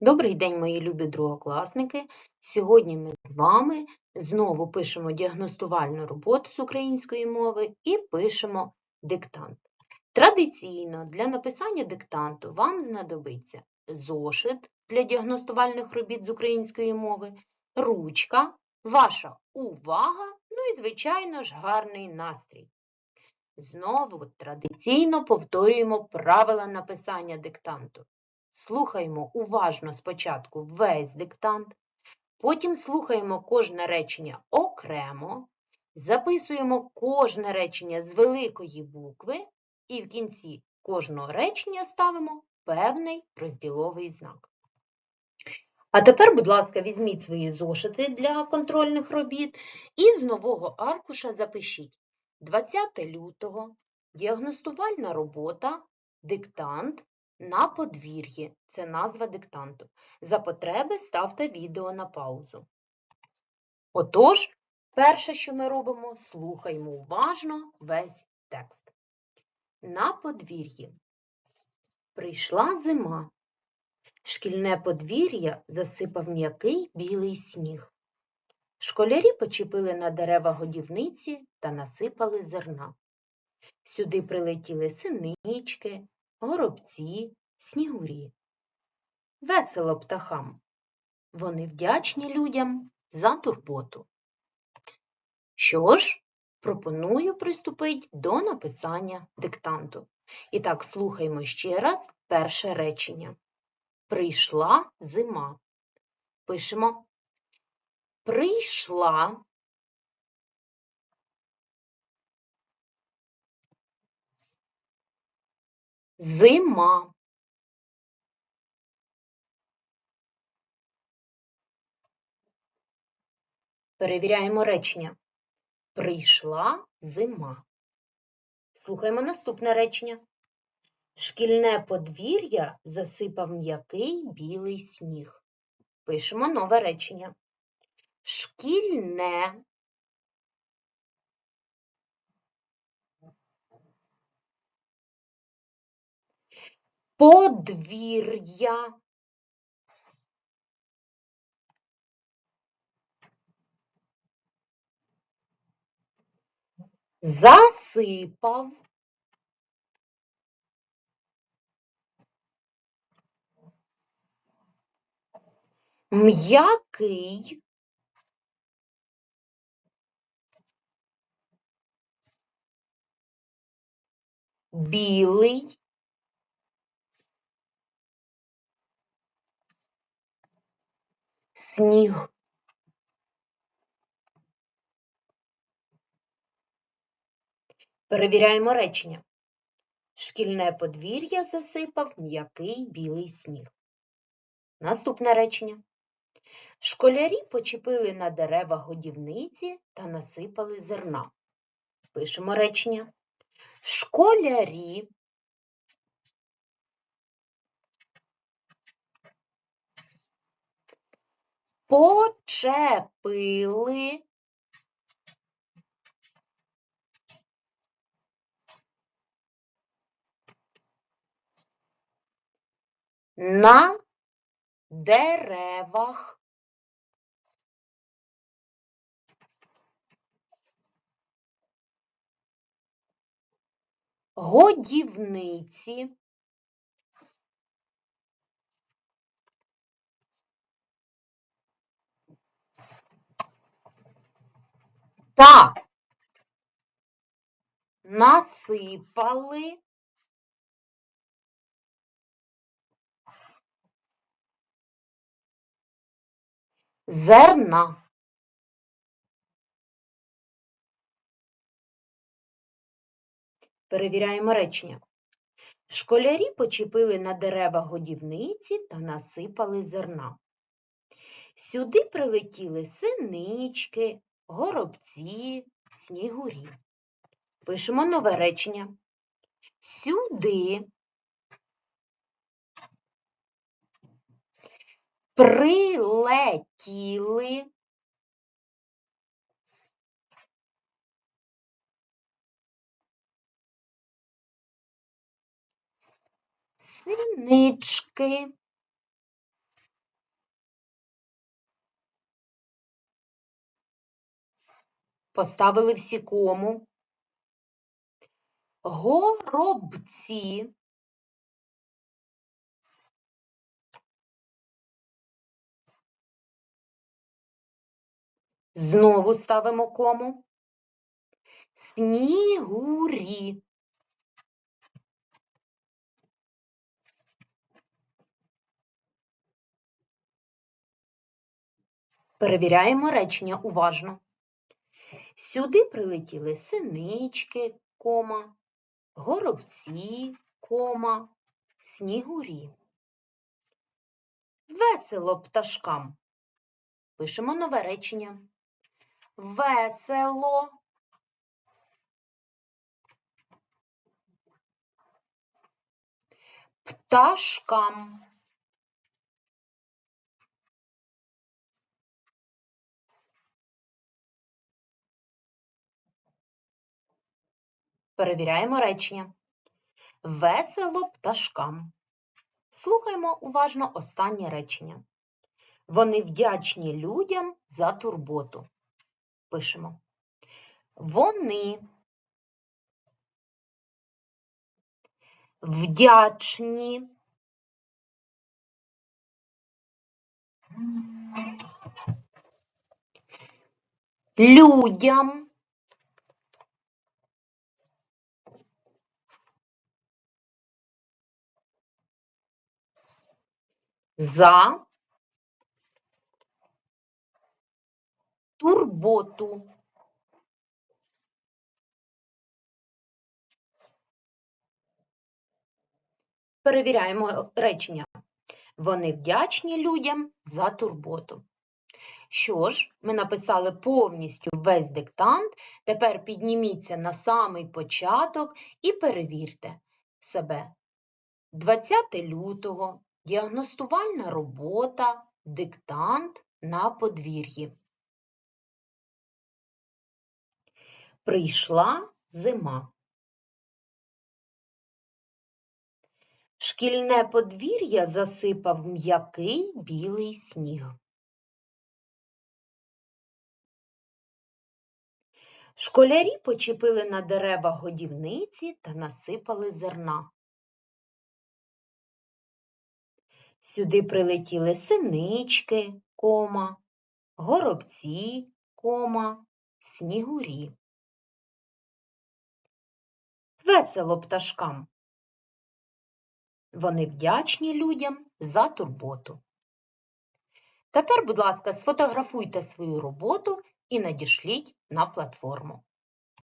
Добрий день, мої любі другокласники. Сьогодні ми з вами знову пишемо діагностувальну роботу з української мови і пишемо диктант. Традиційно для написання диктанту вам знадобиться зошит для діагностувальних робіт з української мови, ручка, ваша увага, ну і, звичайно ж, гарний настрій. Знову традиційно повторюємо правила написання диктанту. Слухаємо уважно спочатку весь диктант, потім слухаємо кожне речення окремо, записуємо кожне речення з великої букви і в кінці кожного речення ставимо певний розділовий знак. А тепер, будь ласка, візьміть свої зошити для контрольних робіт і з нового аркуша запишіть 20 лютого, діагностувальна робота, диктант, на подвір'ї – це назва диктанту. За потреби ставте відео на паузу. Отож, перше, що ми робимо, слухаємо уважно весь текст. На подвір'ї. Прийшла зима. Шкільне подвір'я засипав м'який білий сніг. Школярі почепили на дерева годівниці та насипали зерна. Сюди прилетіли синички, горобці, снігурі. Весело птахам. Вони вдячні людям за турботу. Що ж, пропоную приступити до написання диктанту. І так, слухаймо ще раз перше речення. Прийшла зима. Пишемо. Прийшла Зима. Перевіряємо речення. Прийшла зима. Слухаємо наступне речення. Шкільне подвір'я засипав м'який білий сніг. Пишемо нове речення. Шкільне подвір'я. Засипав. М'який. Білий. Сніг. Перевіряємо речення. Шкільне подвір'я засипав м'який білий сніг. Наступне речення. Школярі почепили на дерева годівниці та насипали зерна. Пишемо речення. Школярі почепили. На деревах. Годівниці та насипали зерна. Перевіряємо речення. Школярі почепили на дерева годівниці та насипали зерна. Сюди прилетіли синички, горобці, снігурі. Пишемо нове речення. Сюди прилетіли синички, Поставили всі кому. Горобці. Знову ставимо кому. Снігурі. Перевіряємо речення уважно. Сюди прилетіли синички, кома, горобці, кома, снігурі. Весело пташкам. Пишемо нове речення. Весело. Пташкам. Перевіряємо речення. Весело пташкам. Слухаймо уважно останнє речення. Вони вдячні людям за турботу. Пишемо. Вони вдячні людям за турботу. Перевіряємо речення. Вони вдячні людям за турботу. Що ж, ми написали повністю весь диктант. Тепер підніміться на самий початок і перевірте себе. 20 лютого, діагностувальна робота, диктант на подвір'ї. Прийшла зима. Шкільне подвір'я засипав м'який білий сніг. Школярі почепили на дерева годівниці та насипали зерна. Сюди прилетіли синички, кома, горобці, кома, снігурі. Весело пташкам. Вони вдячні людям за турботу. Тепер, будь ласка, сфотографуйте свою роботу і надішліть на платформу.